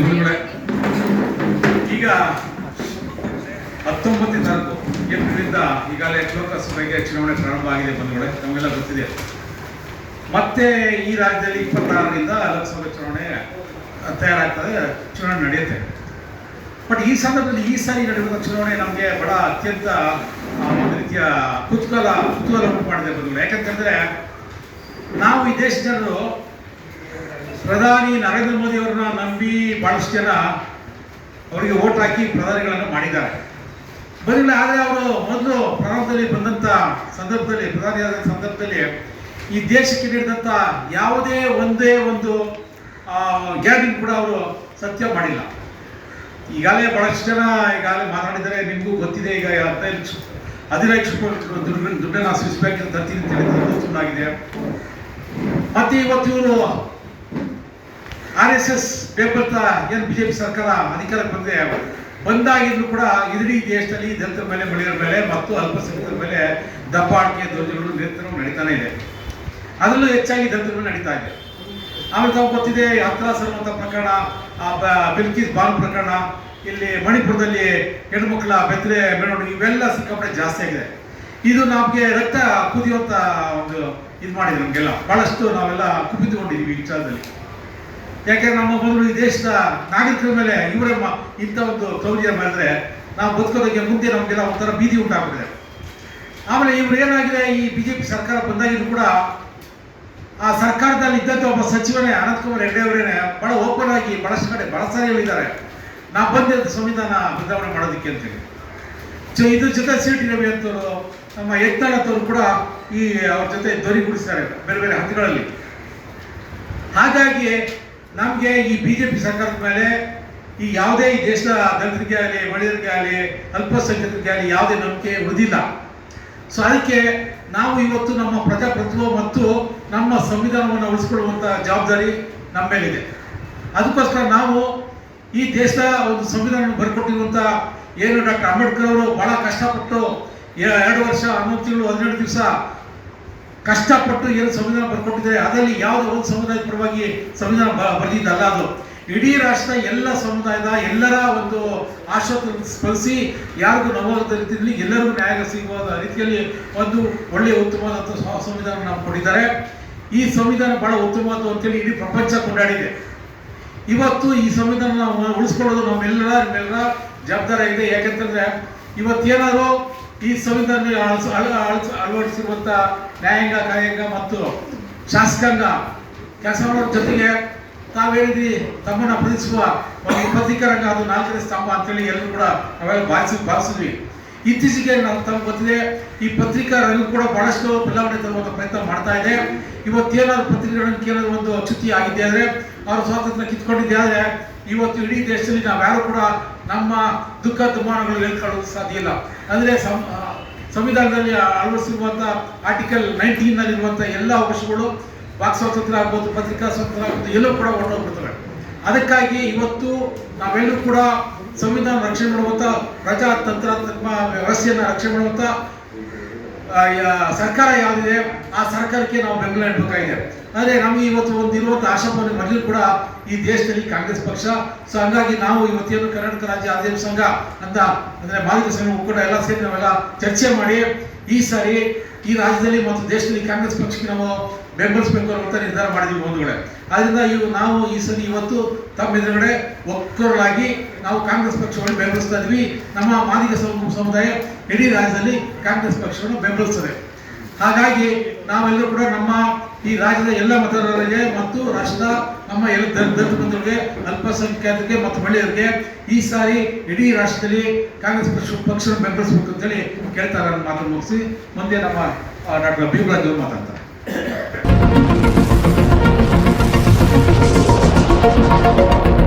ಬಂದಿದೆ ಈಗ ಹತ್ತೊಂಬತ್ತನೇ ತಾರೀಕು ಏಪ್ರಿಲಿಂದ ಈಗಾಗಲೇ ಲೋಕಸಭೆಗೆ ಚುನಾವಣೆ ಪ್ರಾರಂಭ ಆಗಿದೆ ಬಂಧುಗಳೇ, ನಮಗೆಲ್ಲ ಗೊತ್ತಿದೆ. ಮತ್ತೆ ಈ ರಾಜ್ಯದಲ್ಲಿ ಇಪ್ಪತ್ತಾರರಿಂದ ಲೋಕಸಭೆ ಚುನಾವಣೆ ತಯಾರಾಗ್ತದೆ, ಚುನಾವಣೆ ನಡೆಯುತ್ತೆ. ಬಟ್ ಈ ಸಂದರ್ಭದಲ್ಲಿ ಈ ಸಾರಿ ನಡೆಯುವ ಚುನಾವಣೆ ನಮಗೆ ಬಹಳ ಅತ್ಯಂತ ಒಂದು ರೀತಿಯ ಕುತೂಹಲ ಕುತೂಹಲ ಉಂಟು ಮಾಡಿದೆ ಬಂಧುಗಳು. ಯಾಕಂತಂದ್ರೆ, ನಾವು ಈ ಜನರು ಪ್ರಧಾನಿ ನರೇಂದ್ರ ಮೋದಿ ಅವರನ್ನ ನಂಬಿ ಭಾಳಷ್ಟು ಜನ ಅವರಿಗೆ ಓಟ್ ಹಾಕಿ ಪ್ರಧಾನಿಗಳನ್ನು ಮಾಡಿದ್ದಾರೆ. ಬರಲಿಲ್ಲ ಆದರೆ ಅವರು ಮೊದಲು ಪ್ರಾರಂಭದಲ್ಲಿ ಬಂದಂಥ ಸಂದರ್ಭದಲ್ಲಿ, ಪ್ರಧಾನಿಯಾದ ಸಂದರ್ಭದಲ್ಲಿ ಈ ದೇಶಕ್ಕೆ ನೀಡಿದಂಥ ಯಾವುದೇ ಒಂದೇ ಒಂದು ಗ್ಯಾರಂಟಿ ಕೂಡ ಅವರು ಸತ್ಯ ಮಾಡಿಲ್ಲ. ಈಗಾಗಲೇ ಭಾಳಷ್ಟು ಜನ ಈಗಾಗಲೇ ಮಾತಾಡಿದರೆ ನಿಮಗೂ ಗೊತ್ತಿದೆ, ಈಗ ಹದಿನೈದು ಲಕ್ಷ ಹದಿನೈದು ಲಕ್ಷ ದುಡ್ಡನ್ನು ಸ್ವಿಸ್ ತರ್ತೀನಿ ಅಂತ ಹೇಳಿದ್ರೆ ಸುಳ್ಳಾಗಿದೆ ಮತ್ತೆ ಇವತ್ತು ಇವರು ಆರ್ ಎಸ್ ಎಸ್ ಬೆಂಬಲಿತ ಏನು ಬಿಜೆಪಿ ಸರ್ಕಾರ ಅಧಿಕಾರಕ್ಕೆ ಬಂದ್ರೆ ಬಂದಾಗಿದ್ರು ಕೂಡ ಇಡೀ ದೇಶದಲ್ಲಿ ದಲಿತರ ಮೇಲೆ ಬಳಿಯರ ಮೇಲೆ ಮತ್ತು ಅಲ್ಪಸಂಖ್ಯಾತರ ಮೇಲೆ ದಬ್ಬಾಳಿಕೆ ದೌರ್ಜನ್ಯಗಳು ನಿರಂತರ ನಡೀತಾನೆ ಇದೆ. ಅದರಲ್ಲೂ ಹೆಚ್ಚಾಗಿ ದಲಿತರ ಮೇಲೆ ನಡೀತಾ ಇದೆ. ಆಮೇಲೆ ತಾವು ಗೊತ್ತಿದೆ ಹತ್ರಾಸ ಸರುವಂತ ಪ್ರಕರಣ ಬ- ಬಿಲ್ಕಿಸ್ ಬಾಲ್ ಪ್ರಕರಣ, ಇಲ್ಲಿ ಮಣಿಪುರದಲ್ಲಿ ಹೆಣ್ಮಕ್ಳ ಬೆತ್ತಲೆ ಬೆಳವಣಿಗೆ ಇವೆಲ್ಲ ಸಿಕ್ಕಾಪಟ್ಟೆ ಜಾಸ್ತಿ ಆಗಿದೆ. ಇದು ನಮಗೆ ರಕ್ತ ಕುದಿಯುವಂತ ಒಂದು ಇದು ಮಾಡಿದೆ ನಮಗೆಲ್ಲ. ಬಹಳಷ್ಟು ನಾವೆಲ್ಲ ಕುಪಿತುಕೊಂಡಿದ್ದೀವಿ ಈ ವಿಚಾರದಲ್ಲಿ. ಯಾಕೆಂದ್ರೆ ನಮ್ಮ ಮೊದಲು ಈ ದೇಶದ ನಾಗರಿಕರ ಮೇಲೆ ಇವರ ಇಂಥ ಒಂದು ಕ್ರೌರ್ಯ ಮಾಡಿದ್ರೆ ನಾವು ಬದುಕೋದಕ್ಕೆ ಮುಂದೆ ನಮಗೆಲ್ಲ ಒಂಥರ ಬೀದಿ ಉಂಟಾಗ್ಬಿಟ್ಟಿದೆ. ಆಮೇಲೆ ಇವರು ಏನಾಗಿದೆ, ಈ ಬಿ ಜೆ ಪಿ ಸರ್ಕಾರ ಬಂದಾಗಿದ್ರು ಕೂಡ ಆ ಸರ್ಕಾರದಲ್ಲಿ ಇದ್ದಂಥ ಒಬ್ಬ ಸಚಿವನೇ ಅನಂತಕುಮಾರ್ ಹೆಗಡೆ ಅವರೇನೆ ಬಹಳ ಓಪನ್ ಆಗಿ ಬಹಳಷ್ಟು ಕಡೆ ಬಹಳ ಹೇಳಿದ್ದಾರೆ. ನಾವು ಬಂದಿದ್ದ ಸಂವಿಧಾನ ಬದಲಾವಣೆ ಮಾಡೋದಕ್ಕೆ ಅಂತೇಳಿ. ಸೊ, ಇದ್ರ ಜೊತೆ ಸಿ ಟಿ ರವಿ ಅಂತವರು, ನಮ್ಮ ಯತ್ನಾಳತ್ತವರು ಕೂಡ ಈ ಅವ್ರ ಜೊತೆ ಧ್ವನಿಗೂಡಿಸ್ತಾರೆ ಬೇರೆ ಬೇರೆ ಹಂತಗಳಲ್ಲಿ. ಹಾಗಾಗಿ ನಮಗೆ ಈ ಬಿಜೆಪಿ ಸರ್ಕಾರದ ಮೇಲೆ ಈ ಯಾವುದೇ ಈ ದೇಶದ ದಲಿತರಿಗೆ ಆಗಲಿ, ಮಹಿಳೆಯರಿಗೆ ಆಗಲಿ, ಅಲ್ಪಸಂಖ್ಯಾತರಿಗೆ ಆಗಲಿ ಯಾವುದೇ ನಂಬಿಕೆ ಉಳಿದಿಲ್ಲ. ಸೊ ಅದಕ್ಕೆ ನಾವು ಇವತ್ತು ನಮ್ಮ ಪ್ರಜಾಪ್ರಭುತ್ವ ಮತ್ತು ನಮ್ಮ ಸಂವಿಧಾನವನ್ನು ಉಳಿಸ್ಕೊಳ್ಳುವಂಥ ಜವಾಬ್ದಾರಿ ನಮ್ಮ ಮೇಲಿದೆ. ಅದಕ್ಕೋಸ್ಕರ ನಾವು ಈ ದೇಶದ ಒಂದು ಸಂವಿಧಾನವನ್ನು ಬರ್ಕೊಟ್ಟಿರುವಂಥ ಏನು ಡಾಕ್ಟರ್ ಅಂಬೇಡ್ಕರ್ ಅವರು ಬಹಳ ಕಷ್ಟಪಟ್ಟು ಎರಡು ವರ್ಷ ಹನ್ನೊಂದು ತಿಂಗಳು ಹನ್ನೆರಡು ದಿವಸ ಕಷ್ಟಪಟ್ಟು ಏನು ಸಂವಿಧಾನ ಬರ್ಕೊಟ್ಟಿದ್ದಾರೆ ಅದರಲ್ಲಿ ಯಾವುದೋ ಒಂದು ಸಮುದಾಯದ ಪರವಾಗಿ ಸಂವಿಧಾನ ಬರೆದಿದ್ದಲ್ಲ ಅದು. ಇಡೀ ರಾಷ್ಟ್ರ ಎಲ್ಲ ಸಮುದಾಯದ ಎಲ್ಲರ ಒಂದು ಆಶೋತ್ತರ ಸ್ಪರ್ಶಿ ಯಾರಿಗೂ ನೋವಾಗದ ರೀತಿಯಲ್ಲಿ ಎಲ್ಲರಿಗೂ ನ್ಯಾಯ ಸಿಗುವ ರೀತಿಯಲ್ಲಿ ಒಂದು ಒಳ್ಳೆಯ ಉತ್ತಮವಾದಂಥ ಸಂವಿಧಾನ ನಾವು ಕೊಟ್ಟಿದ್ದಾರೆ. ಈ ಸಂವಿಧಾನ ಬಹಳ ಉತ್ತಮವಾದ ಅಂತೇಳಿ ಇಡೀ ಪ್ರಪಂಚ ಕೊಂಡಾಡಿದೆ. ಇವತ್ತು ಈ ಸಂವಿಧಾನ ನಾವು ಉಳಿಸ್ಕೊಳ್ಳೋದು ನಮ್ಮೆಲ್ಲರ ನಮ್ಮೆಲ್ಲರ ಜವಾಬ್ದಾರಿ ಇದೆ ಯಾಕೆಂತಂದ್ರೆ ಇವತ್ತೇನಾದ್ರು ಈ ಸಂವಿಧಾನ ಅಳವಡಿಸಿರುವಂತಹ ಅಳ- ಅಳಸ- ಅಳವಡಿಸಿರುವಂತ ನ್ಯಾಯಾಂಗ, ಕಾಯಾಂಗ ಮತ್ತು ಶಾಸಕಾಂಗ ಕೆಲಸ ಮಾಡೋದ್ರ ಜೊತೆಗೆ ತಾವೇಳಿದ್ರಿ ತಮ್ಮನ್ನ ಪ್ರತಿಸುವ ಒಂದು ಪತ್ರಿಕಾ ರಂಗ ಅದು ನಾಲ್ಕನೇ ಸ್ತಂಭ ಅಂತೇಳಿ ಎಲ್ಲರೂ ಕೂಡ ನಾವೆಲ್ಲ ಭಾವಿಸಿ ಭಾವಿಸಿದ್ವಿ. ಇತ್ತೀಚೆಗೆ ನಾವು ತಮ್ಮ ಗೊತ್ತಿದೆ, ಈ ಪತ್ರಿಕಾ ರಂಗ ಕೂಡ ಬಹಳಷ್ಟು ಬದಲಾವಣೆ ತರುವಂತ ಪ್ರಯತ್ನ ಮಾಡ್ತಾ ಇದೆ. ಇವತ್ತೇನಾದ್ರು ಪತ್ರಿಕೆಗಳಿಗೆ ಏನಾದ್ರು ಒಂದು ಚ್ಯುತಿ ಆಗಿದೆ ಅಂದ್ರೆ ಅವ್ರ ಸ್ವಾತಂತ್ರ್ಯ ಕಿತ್ಕೊಂಡಿದ್ದೆ ಆದ್ರೆ, ಇವತ್ತು ಇಡೀ ದೇಶದಲ್ಲಿ ನಾವ್ಯಾರು ಕೂಡ ನಮ್ಮ ದುಃಖ ದುಮಾನಗಳು ಹೇಳ್ಕೊಳ್ಳೋದು ಸಾಧ್ಯ ಇಲ್ಲ. ಅಂದ್ರೆ ಸಂವಿಧಾನದಲ್ಲಿ ಅಳವಡಿಸಿರುವಂಥ ಆರ್ಟಿಕಲ್ ನೈನ್ಟೀನ್ ನಲ್ಲಿರುವಂತ ಎಲ್ಲ ಅವಕಾಶಗಳು, ವಾಕ್ ಸ್ವಾತಂತ್ರ್ಯ ಆಗ್ಬೋದು, ಪತ್ರಿಕಾ ಸ್ವಾತಂತ್ರ್ಯ ಆಗ್ಬೋದು, ಎಲ್ಲೂ ಕೂಡ ಹೊರಟೋಗ್ಬಿಡ್ತವೆ ಅದಕ್ಕಾಗಿ ಇವತ್ತು ನಾವೆಲ್ಲರೂ ಕೂಡ ಸಂವಿಧಾನ ರಕ್ಷಣೆ ಮಾಡುವಂತ ಪ್ರಜಾತಂತ್ರಾತ್ಮಕ ವ್ಯವಸ್ಥೆಯನ್ನ ರಕ್ಷಣೆ ಯಾ- ಸರ್ಕಾರ ಯಾವುದಿದೆ, ಆ ಸರ್ಕಾರಕ್ಕೆ ನಾವು ಬೆಂಬಲ ನೀಡಬೇಕಾಗಿದೆ. ಆದರೆ ನಮಗೆ ಇವತ್ತು ಒಂದು ಇರುವಂಥ ಆಶಾಭಾವನೆ ಮೊದಲು ಕೂಡ ಈ ದೇಶದಲ್ಲಿ ಕಾಂಗ್ರೆಸ್ ಪಕ್ಷ. ಸೊ ಹಂಗಾಗಿ ನಾವು ಇವತ್ತೇನು ಕರ್ನಾಟಕ ರಾಜ್ಯ ಆದಿಮ ಸಂಘ ಅಂತ ಅಂದ್ರೆ ಮಾದಿಗ ಸಂಘ ಒಕ್ಕೂಟ ಎಲ್ಲ ಸೇರಿ ನಾವೆಲ್ಲ ಚರ್ಚೆ ಮಾಡಿ ಈ ಸಾರಿ ಈ ರಾಜ್ಯದಲ್ಲಿ ಮತ್ತು ದೇಶದಲ್ಲಿ ಕಾಂಗ್ರೆಸ್ ಪಕ್ಷಕ್ಕೆ ನಾವು ಬೆಂಬಲಿಸಬೇಕು ಅನ್ನುವಂಥ ನಿರ್ಧಾರ ಮಾಡಿದ್ವಿ ಬಂಧುಗಳೇ ಆದ್ದರಿಂದ ಇವು ನಾವು ಈ ಸಲ ಇವತ್ತು ತಮ್ಮ ಎದುರುಗಡೆ ಒಕ್ಕೂರಲಾಗಿ ನಾವು ಕಾಂಗ್ರೆಸ್ ಪಕ್ಷವನ್ನು ಬೆಂಬಲಿಸ್ತಾ ಇದ್ವಿ. ನಮ್ಮ ಮಾದಿಗ ಸಮುದಾಯ ಇಡೀ ರಾಜ್ಯದಲ್ಲಿ ಕಾಂಗ್ರೆಸ್ ಪಕ್ಷವನ್ನು ಬೆಂಬಲಿಸ್ತದೆ. ಹಾಗಾಗಿ ನಾವೆಲ್ಲರೂ ಕೂಡ ನಮ್ಮ ಈ ರಾಜ್ಯದ ಎಲ್ಲ ಮತದಾರರಿಗೆ ಮತ್ತು ರಾಷ್ಟ್ರದ ನಮ್ಮ ಎಲ್ಲ ದಲಿತ ಬಂಧುಗಳಿಗೆ, ಅಲ್ಪಸಂಖ್ಯಾತರಿಗೆ ಮತ್ತು ಮಹಿಳೆಯರಿಗೆ ಈ ಸಾರಿ ಇಡೀ ರಾಷ್ಟ್ರದಲ್ಲಿ ಕಾಂಗ್ರೆಸ್ ಪಕ್ಷ, ಪಕ್ಷವನ್ನು ಬೆಂಬಲಿಸಬೇಕು ಅಂತೇಳಿ ಕೇಳ್ತಾರೆ ನಾನು ಮಾತು ಮುಗಿಸಿ ಮುಂದೆ ನಮ್ಮ ಡಾಕ್ಟರ್ ಭೀಮರಾಜ್ ಅವರು ಮಾತಾಡ್ತಾರೆ. Thank you.